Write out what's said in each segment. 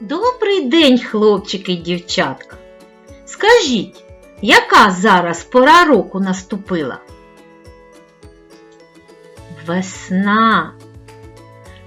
Добрий день, хлопчики й дівчатка. Скажіть, яка зараз пора року наступила? Весна.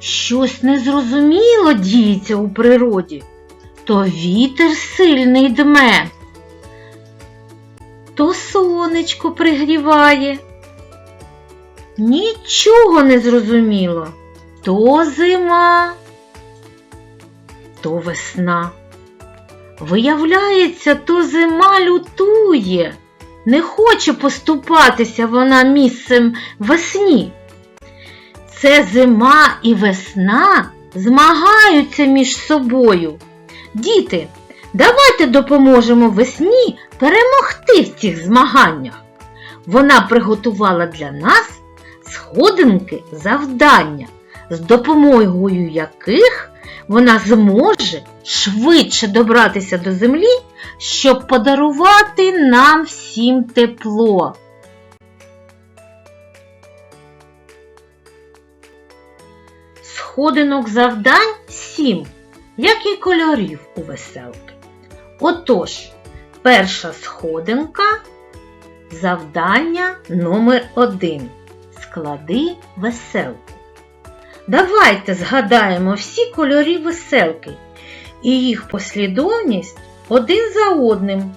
Щось незрозуміло діється у природі. То вітер сильний дме, то сонечко пригріває. Нічого не зрозуміло. То зима, то весна. Виявляється, то зима лютує, не хоче поступатися вона місцем весні. Це зима і весна змагаються між собою. Діти, давайте допоможемо весні перемогти в цих змаганнях. Вона приготувала для нас сходинки завдання, з допомогою яких вона зможе швидше добратися до землі, щоб подарувати нам всім тепло. Сходинок завдань сім, як і кольорів у веселки. Отож, перша сходинка завдання номер один. Склади веселку. Давайте згадаємо всі кольори веселки і їх послідовність один за одним,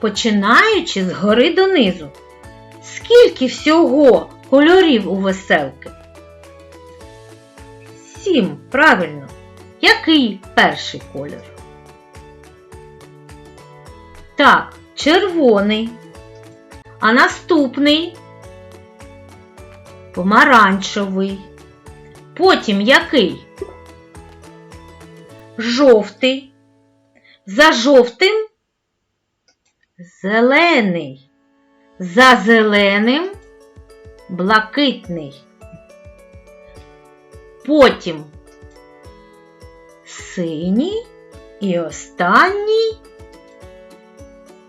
починаючи з гори донизу. Скільки всього кольорів у веселки? Сім, правильно. Який перший кольор? Так, червоний. А наступний помаранчевий. Потім який? Жовтий. За жовтим зелений. За зеленим блакитний. Потім синій і останній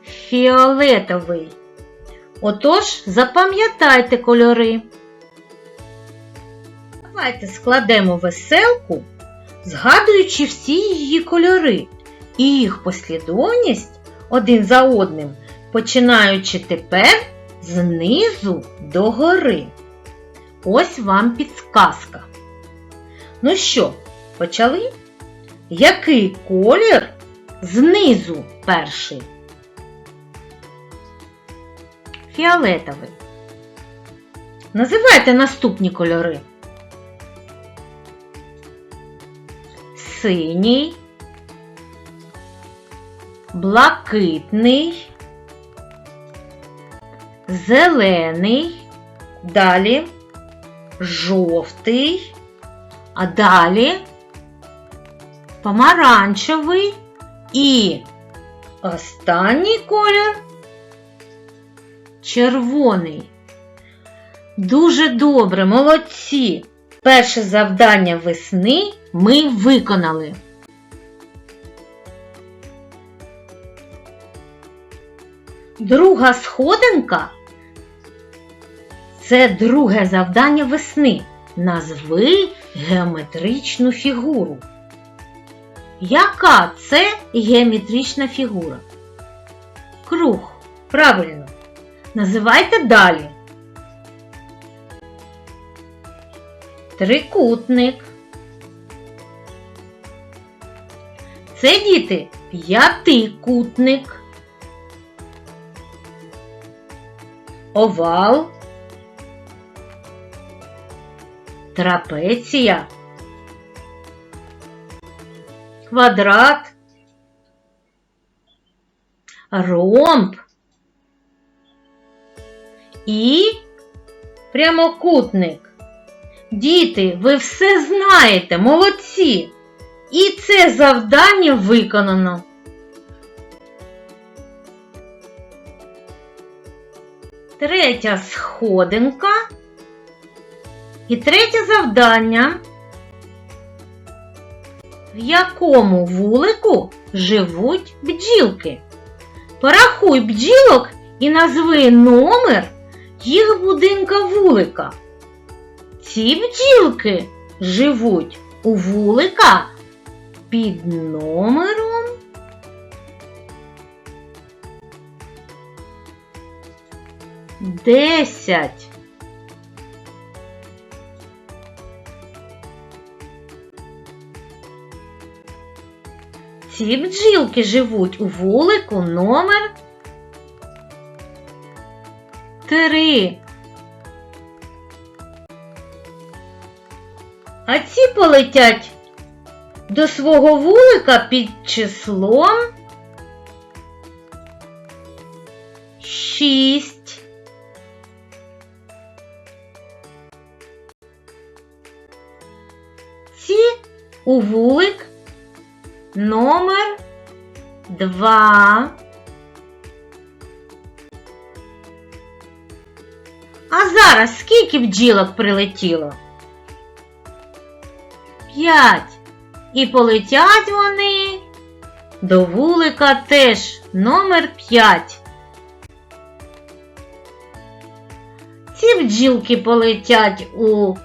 фіолетовий. Отож, запам'ятайте кольори. Давайте складемо веселку, згадуючи всі її кольори і їх послідовність один за одним, починаючи тепер знизу до гори. Ось вам підсказка. Ну що, почали? Який колір знизу перший? Фіолетовий. Називайте наступні кольори. Синій, блакитний, зелений, далі жовтий, а далі помаранчевий і останній колір червоний. Дуже добре, молодці! Перше завдання весни ми виконали. Друга сходинка це друге завдання весни. Назви геометричну фігуру. Яка це геометрична фігура? Круг. Правильно. Називайте далі. Трикутник. Це діти п'ятикутник. Овал. Трапеція. Квадрат. Ромб. І прямокутник. Діти, ви все знаєте, молодці! І це завдання виконано. Третя сходинка. І третє завдання. В якому вулику живуть бджілки? Порахуй бджілок і назви номер їх будинка вулика. Ці бджілки живуть у вулика під номером десять. Ці бджілки живуть у вулику номер три. А ці полетять до свого вулика під числом шість. Ці у вулик номер два. А зараз скільки бджілок прилетіло? П'ять. І полетять вони до вулика теж номер 5. Ці бджілки полетять у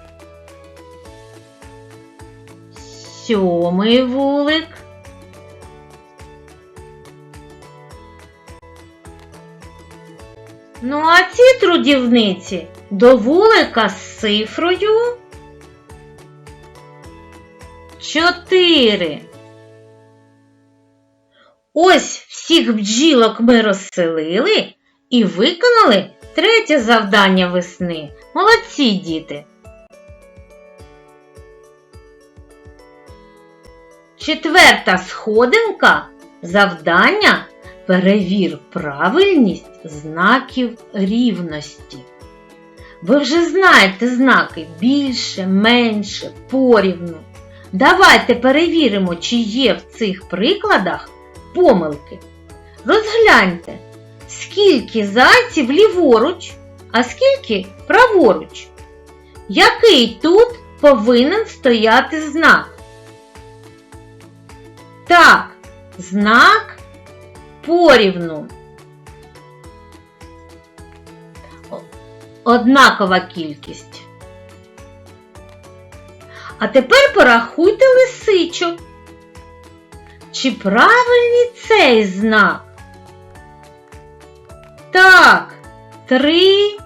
сьомий вулик. Ну, а ці трудівниці до вулика з цифрою 4. Ось всіх бджілок ми розселили і виконали третє завдання весни. Молодці діти! Четверта сходинка завдання перевір правильність знаків рівності. Ви вже знаєте знаки більше, менше, порівну. Давайте перевіримо, чи є в цих прикладах помилки. Розгляньте, скільки зайців ліворуч, а скільки праворуч. Який тут повинен стояти знак? Так, знак порівну. Однакова кількість. А тепер порахуйте лисичок. Чи правильний цей знак? Так, три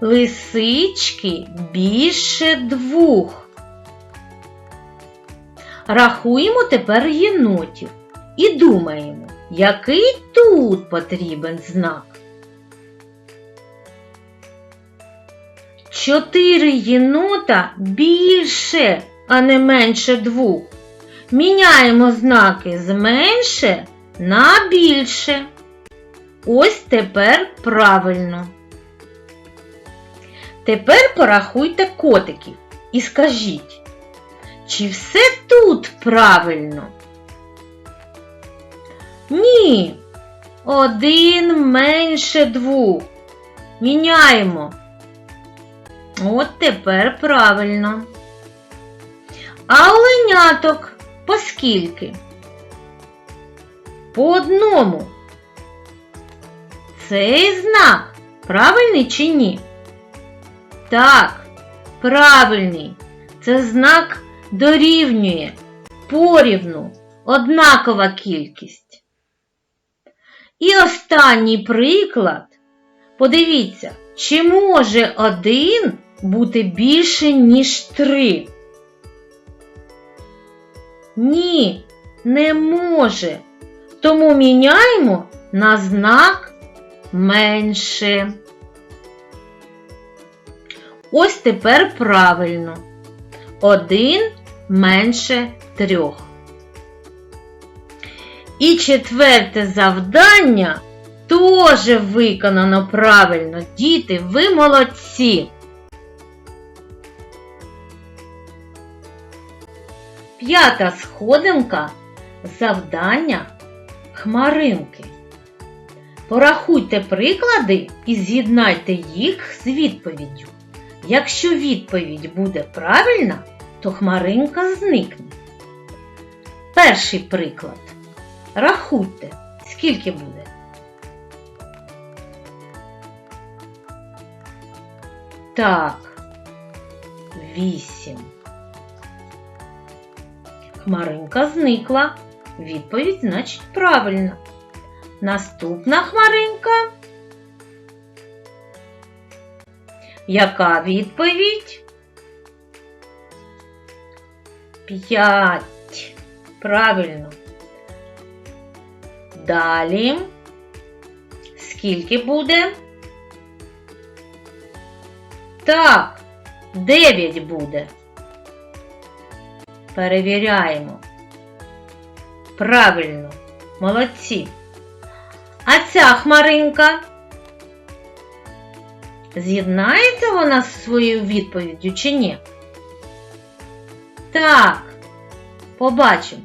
лисички більше двох. Рахуємо тепер єнотів і думаємо, який тут потрібен знак. Чотири єнота більше, а не менше двох. Міняємо знаки з менше на більше. Ось тепер правильно. Тепер порахуйте котиків і скажіть, чи все тут правильно? Ні. Один менше двох. Міняємо. От тепер правильно. А оленяток по скільки? По одному. Цей знак правильний чи ні? Так, правильний. Це знак дорівнює порівну, однакова кількість. І останній приклад. Подивіться, чи може один бути більше, ніж три? Ні, не може. Тому міняємо на знак менше. Ось тепер правильно. Один менше трьох. І четверте завдання теж виконано правильно. Діти, ви молодці. П'ята сходинка завдання хмаринки. Порахуйте приклади і з'єднайте їх з відповіддю. Якщо відповідь буде правильна, то хмаринка зникне. Перший приклад. Рахуйте, скільки буде. Так, вісім. Хмаринка зникла. Відповідь значить правильна. Наступна хмаринка. Яка відповідь? П'ять. Правильно. Далі. Скільки буде? Так, 9 буде. Перевіряємо. Правильно, молодці. А ця хмаринка? З'єднається вона з своєю відповіддю чи ні? Так, побачимо.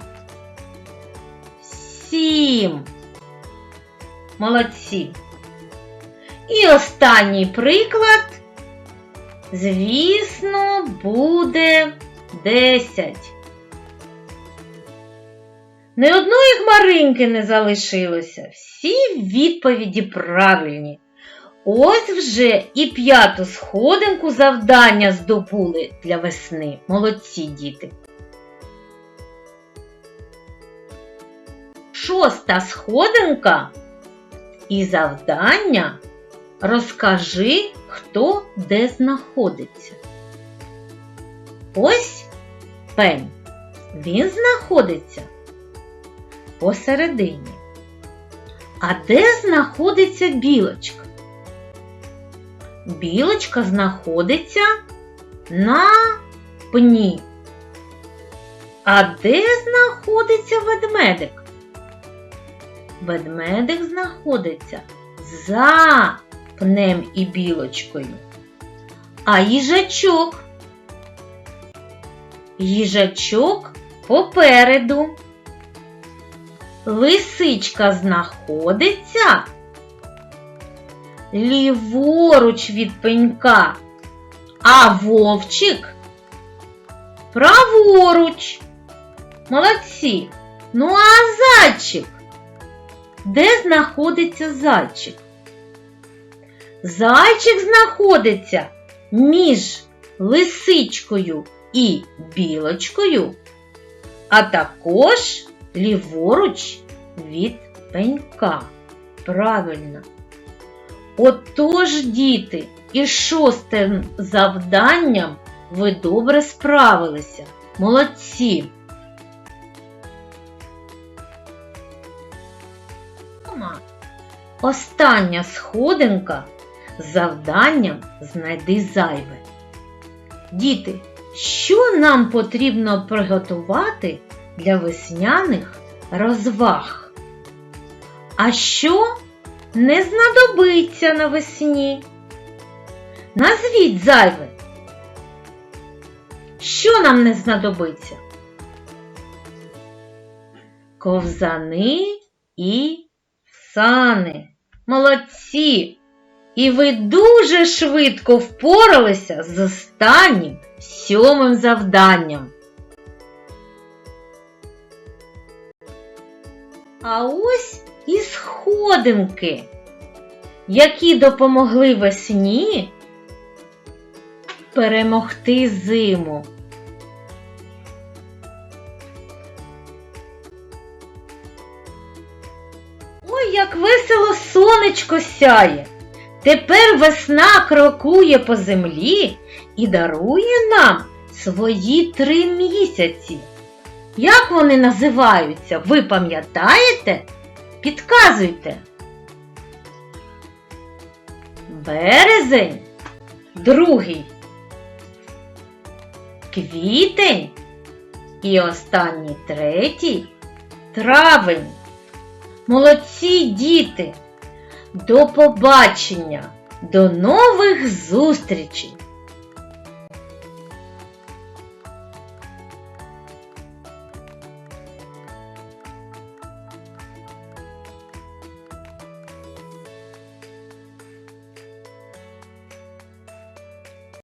Сім. Молодці. І останній приклад, звісно, буде 10. Ні одної хмаринки не залишилося. Всі відповіді правильні. Ось вже і п'яту сходинку завдання здобули для весни. Молодці діти. Шоста сходинка і завдання розкажи, хто де знаходиться. Ось пень. Він знаходиться посередині. А де знаходиться білочка? Білочка знаходиться на пні. А де знаходиться ведмедик? Ведмедик знаходиться за пнем і білочкою. А їжачок? Їжачок попереду. Лисичка знаходиться ліворуч від пенька, а вовчик праворуч. Молодці. Ну а зайчик? Де знаходиться зайчик? Зайчик знаходиться між лисичкою і білочкою, а також ліворуч від пенька. Правильно. Отож, діти, із шостим завданням ви добре справилися. Молодці. Остання сходинка з завданням знайди зайве. Діти, що нам потрібно приготувати для весняних розваг? А що не знадобиться навесні? Назвіть зайве. Що нам не знадобиться? Ковзани і сани. Молодці! І ви дуже швидко впоралися з останнім сьомим завданням. А ось і сходинки, які допомогли весні перемогти зиму. Ой, як весело сонечко сяє. Тепер весна крокує по землі і дарує нам свої три місяці. Як вони називаються, ви пам'ятаєте? Підказуйте. Березень, другий, квітень і останній третій травень. Молодці діти! До побачення! До нових зустрічей!